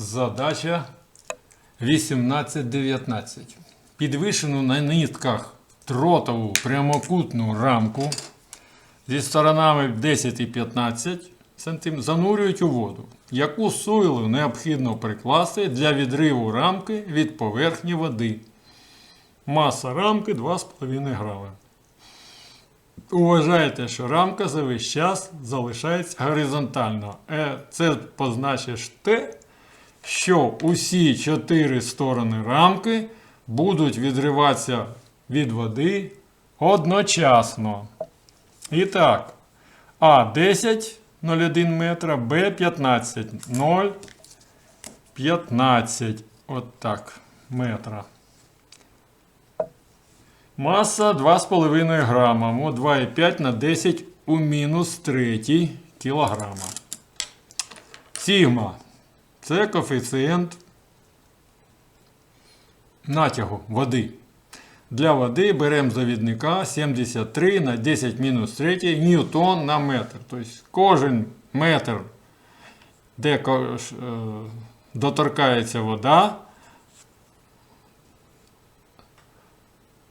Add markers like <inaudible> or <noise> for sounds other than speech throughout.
Задача 18-19. Підвищену на нитках тротову прямокутну рамку зі сторонами 10 і 15 см занурюють у воду. Яку силу необхідно прикласти для відриву рамки від поверхні води? Маса рамки 2,5 грами. Уважайте, що рамка за весь час залишається горизонтально. Е, Це позначиш те, що усі чотири сторони рамки будуть відриватися від води одночасно. І так, А 10 0,1 метра, Б 15 0, 15. От так, метра. Маса 2,5 грама. Мо 2,5 на 10 у мінус 3 кілограма. Сігма. Це коефіцієнт натягу води. Для води беремо завідника 73 на 10 мінус 3 ньютон на метр. Тобто кожен метр, де е, доторкається вода,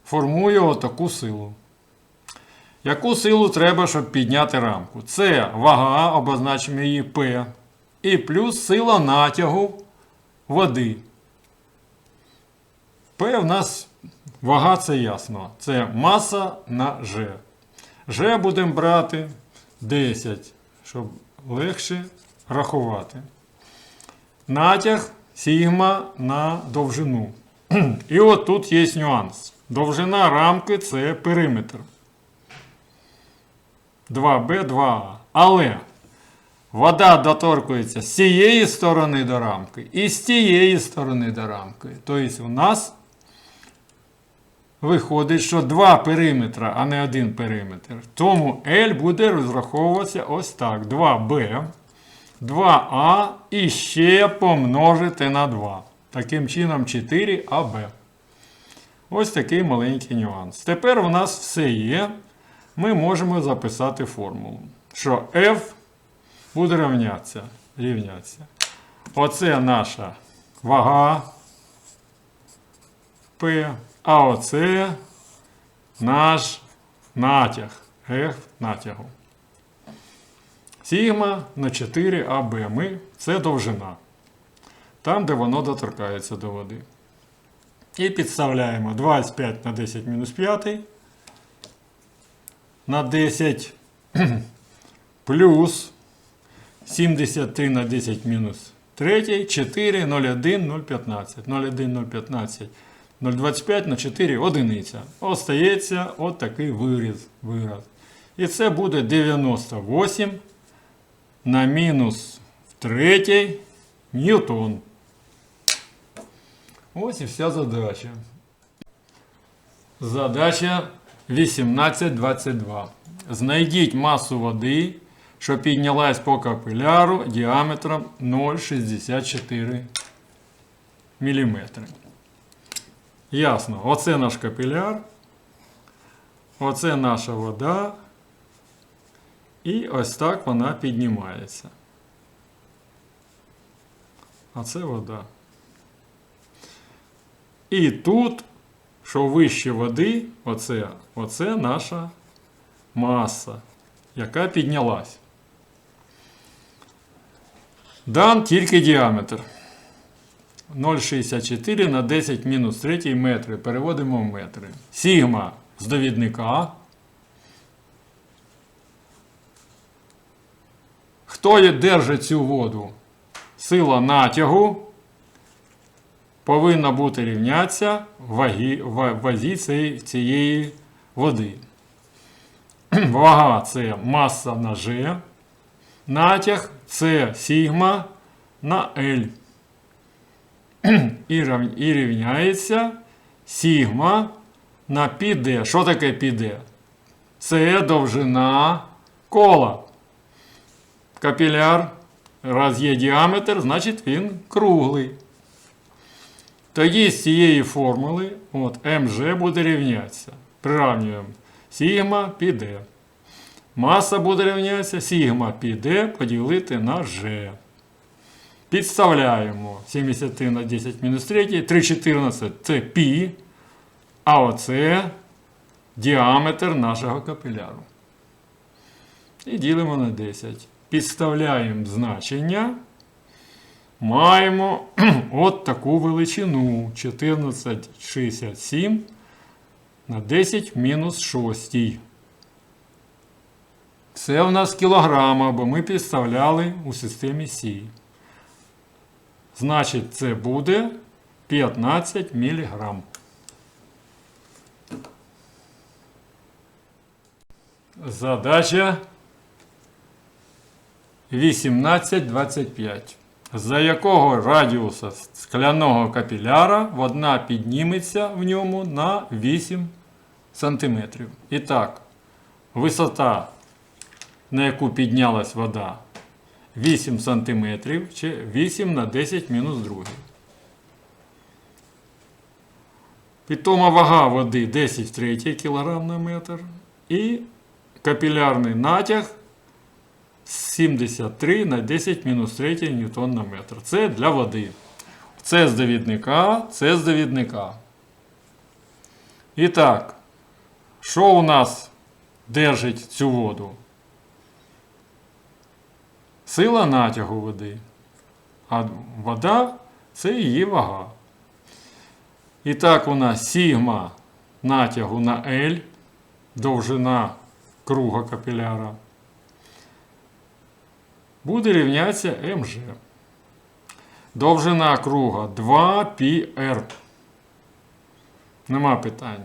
формує отаку силу. Яку силу треба, щоб підняти рамку? Це вага, обозначимо її P, і плюс сила натягу води. P в нас вага це ясно. Це маса на G. G будемо брати 10, щоб легше рахувати. Натяг сігма на довжину. <clears throat> І от тут є нюанс. Довжина рамки це периметр. 2b, 2а. Але вода доторкується з цієї сторони до рамки і з тієї сторони до рамки. Тобто у нас виходить, що два периметра, а не один периметр. Тому L буде розраховуватися ось так. 2b, 2а і ще помножити на 2. Таким чином 4аб. Ось такий маленький нюанс. Тепер у нас все є. Ми можемо записати формулу, що F буде рівнятися. рівнятися. Оце наша вага P, а оце наш натяг. F натягу. Сігма на 4АБ. Ми, це довжина. Там, де воно доторкається до води. І підставляємо 25 на 10 мінус 5 на 10 <clears throat> плюс 73 на 10 мінус 3, 4, 0,1, 0,15. 0,1, 0,15, 0,25 на 4 одиниця. Остається от такий виріз, вираз. І це буде 98 на мінус в третій ньютон. Ось і вся задача. Задача 18.22. Знайдіть масу води, що піднялась по капіляру діаметром 0,64 мм. Ясно, оце наш капіляр, оце наша вода. І ось так вона піднімається. А це вода. І тут, що вище води, оце, оце наша маса, яка піднялась. Дан тільки діаметр. 0,64 на 10 мінус 3 метри. Переводимо в метри. Сігма з довідника. Хто держить цю воду? Сила натягу повинна бути рівнятися вагі, вазі цієї, води. Вага це маса на G. Натяг це сігма на L. І, рав- і рівняється сігма на πd. Що таке πd? Це довжина кола. Капіляр, раз є діаметр, значить він круглий. Тоді з цієї формули от, МЖ буде рівнятися. Приравнюємо сігма пі d. Маса буде рівнятися сігма пі d поділити на G. Підставляємо 73 на 10 мінус 3. 3,14 це пі, а оце діаметр нашого капіляру. І ділимо на 10. Підставляємо значення. Маємо <clears throat> от таку величину 1467 на 10 мінус 6. Це у нас кілограма, бо ми підставляли у системі Сі. Значить, це буде 15 міліграм. Задача 1825. За якого радіуса скляного капіляра вода підніметься в ньому на 8 см. І так, висота, на яку піднялась вода, 8 см, чи 8 на 10 мінус 2. Питома вага води 10 третій кг на метр. І капілярний натяг 73 на 10 мінус 3 ньютон на метр. Це для води. Це з довідника, це з довідника. І так, що у нас держить цю воду? Сила натягу води. А вода це її вага. І так у нас сігма натягу на L, довжина круга капіляра, буде рівнятися МЖ. Довжина круга 2πr. Нема питань.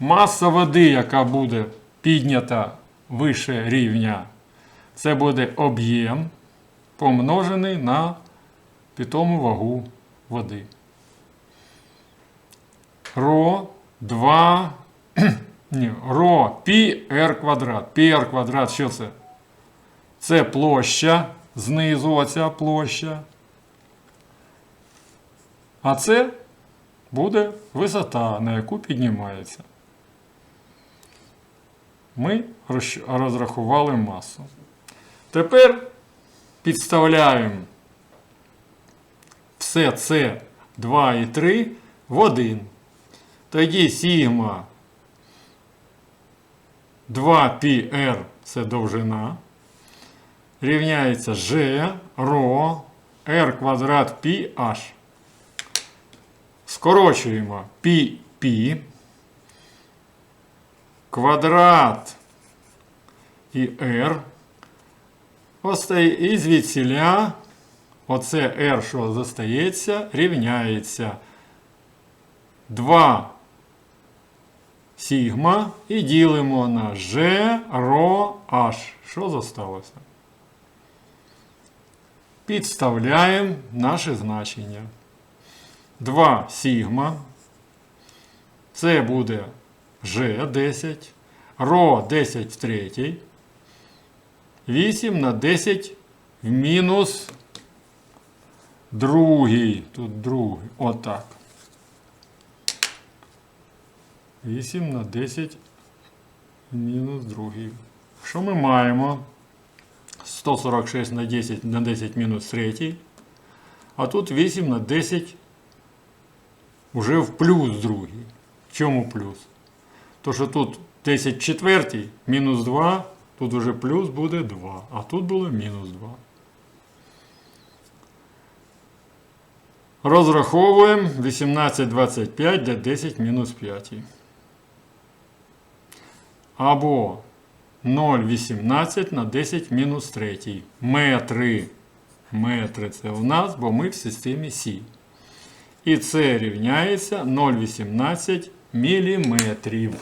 Маса води, яка буде піднята вище рівня, це буде об'єм помножений на питому вагу води. Ро 2. <clears throat> Ні, ро пі r квадрат. Пі r квадрат, що це? Це площа знизу, оця площа. А це буде висота, на яку піднімається. Ми розрахували масу. Тепер підставляємо все це 2 і 3 в 1. Тоді сігма 2πr це довжина. Рівняється G, ρ, r квадрат ph. Скорочуємо π, π, квадрат і r. Остає і звідсіля оце r, що зостається, рівняється 2 сігма і ділимо на G, ро, H. Що зосталося? Підставляємо наше значення. 2 сігма. Це буде G 10, ро 10 в третій. 8 на 10 в мінус другий. Тут другий. Отак. 8 на 10 в мінус другий. Що ми маємо? 146 на 10 на 10 мінус третій. А тут 8 на 10 вже в плюс другий. В чому плюс? То, що тут 10 в четвертій мінус 2, тут вже плюс буде 2, а тут було мінус 2. Розраховуємо 18,25 для 10 мінус 5. Або 0,18 на 10 мінус 3. Метри. Метри це в нас, бо ми в системі Сі. І це рівняється 0,18 міліметрів.